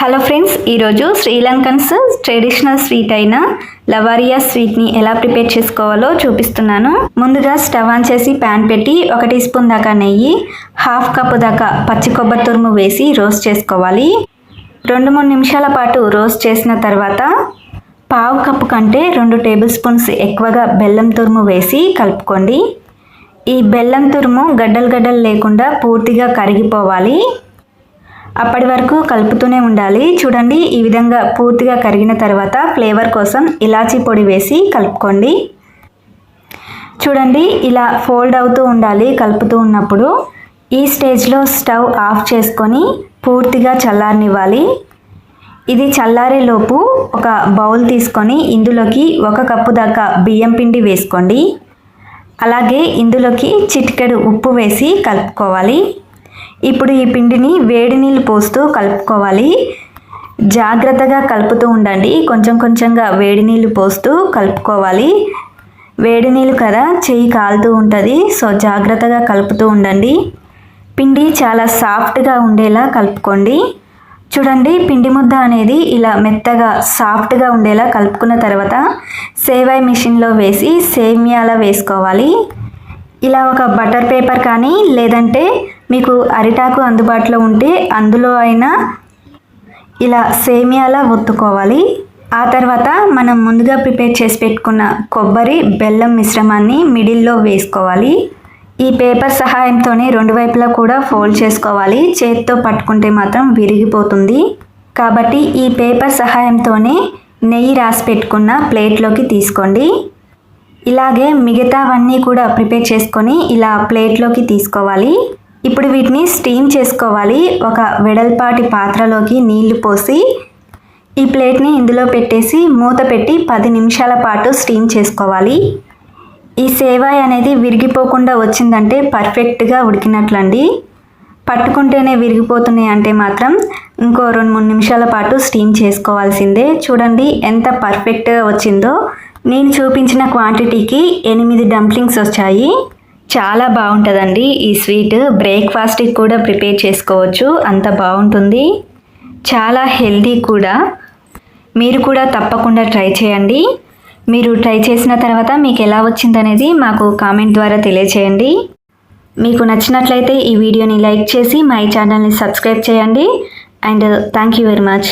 Hello friends ఈరోజు Sri Lankans traditional sweet అయిన లవారియా స్వీట్ని ఎలా ప్రిపేర్ చేసుకోవాలో చూపిస్తున్నాను. ముందుగా స్టవ్ ఆన్ చేసి ప్యాన్ పెట్టి ఒక టీ స్పూన్ దాకా నెయ్యి హాఫ్ కప్ దాకా పచ్చి కొబ్బరి తురుము వేసి రోస్ట్ చేసుకోవాలి. రెండు మూడు నిమిషాల పాటు రోస్ట్ చేసిన తర్వాత పావు కప్పు కంటే రెండు టేబుల్ స్పూన్స్ ఎక్కువగా బెల్లం తురుము వేసి కలుపుకోండి. ఈ బెల్లం తురుము గడ్డలు గడ్డలు లేకుండా పూర్తిగా కరిగిపోవాలి. అప్పటి వరకు కలుపుతూనే ఉండాలి. చూడండి ఈ విధంగా పూర్తిగా కరిగిన తర్వాత ఫ్లేవర్ కోసం ఇలాచీ పొడి వేసి కలుపుకోండి. చూడండి ఇలా ఫోల్డ్ అవుతూ ఉండాలి కలుపుతూ ఉన్నప్పుడు. ఈ స్టేజ్లో స్టవ్ ఆఫ్ చేసుకొని పూర్తిగా చల్లారనివ్వాలి. ఇది చల్లారేలోపు ఒక బౌల్ తీసుకొని ఇందులోకి ఒక కప్పు దాకా బియ్యం పిండి వేసుకోండి. అలాగే ఇందులోకి చిటికెడు ఉప్పు వేసి కలుపుకోవాలి. ఇప్పుడు ఈ పిండిని వేడి నీళ్ళు పోస్తూ కలుపుకోవాలి. జాగ్రత్తగా కలుపుతూ ఉండండి. కొంచెం కొంచెంగా వేడి నీళ్ళు పోస్తూ కలుపుకోవాలి. వేడి నీళ్ళు కదా చెయ్యి కాలుతూ ఉంటుంది. సో జాగ్రత్తగా కలుపుతూ ఉండండి. పిండి చాలా సాఫ్ట్గా ఉండేలా కలుపుకోండి. చూడండి పిండి ముద్ద అనేది ఇలా మెత్తగా సాఫ్ట్గా ఉండేలా కలుపుకున్న తర్వాత సేవాయి మిషన్లో వేసి సేమియాలా వేసుకోవాలి. ఇలా ఒక బటర్ పేపర్ కానీ లేదంటే మీకు అరిటాకు అందుబాటులో ఉంటే అందులో అయినా ఇలా సేమియాలా ఒత్తుకోవాలి. ఆ తర్వాత మనం ముందుగా ప్రిపేర్ చేసి పెట్టుకున్న కొబ్బరి బెల్లం మిశ్రమాన్ని మిడిల్లో వేసుకోవాలి. ఈ పేపర్ సహాయంతోనే రెండు వైపులా కూడా ఫోల్డ్ చేసుకోవాలి. చేతితో పట్టుకుంటే మాత్రం విరిగిపోతుంది. కాబట్టి ఈ పేపర్ సహాయంతోనే నెయ్యి రాసి పెట్టుకున్న ప్లేట్లోకి తీసుకోండి. ఇలాగే మిగతావన్నీ కూడా ప్రిపేర్ చేసుకొని ఇలా ప్లేట్లోకి తీసుకోవాలి. ఇప్పుడు వీటిని స్టీమ్ చేసుకోవాలి. ఒక వెడల్పాటి పాత్రలోకి నీళ్ళు పోసి ఈ ప్లేట్ని ఇందులో పెట్టేసి మూత పెట్టి పది నిమిషాల పాటు స్టీమ్ చేసుకోవాలి. ఈ సేవాయ్ అనేది విరిగిపోకుండా వచ్చిందంటే పర్ఫెక్ట్గా ఉడికినట్లండి. పట్టుకుంటేనే విరిగిపోతున్నాయి అంటే మాత్రం ఇంకో రెండు మూడు నిమిషాల పాటు స్టీమ్ చేసుకోవాల్సిందే. చూడండి ఎంత పర్ఫెక్ట్గా వచ్చిందో. నేను చూపించిన క్వాంటిటీకి ఎనిమిది డంప్లింగ్స్ వచ్చాయి. చాలా బాగుంటుందండి ఈ స్వీట్. బ్రేక్ఫాస్ట్కి కూడా ప్రిపేర్ చేసుకోవచ్చు. అంత బాగుంటుంది. చాలా హెల్దీ కూడా. మీరు కూడా తప్పకుండా ట్రై చేయండి. మీరు ట్రై చేసిన తర్వాత మీకు ఎలా వచ్చిందనేది మాకు కామెంట్ ద్వారా తెలియచేయండి. మీకు నచ్చినట్లయితే ఈ వీడియోని లైక్ చేసి మై ఛానల్ని సబ్స్క్రైబ్ చేయండి. And thank you very much.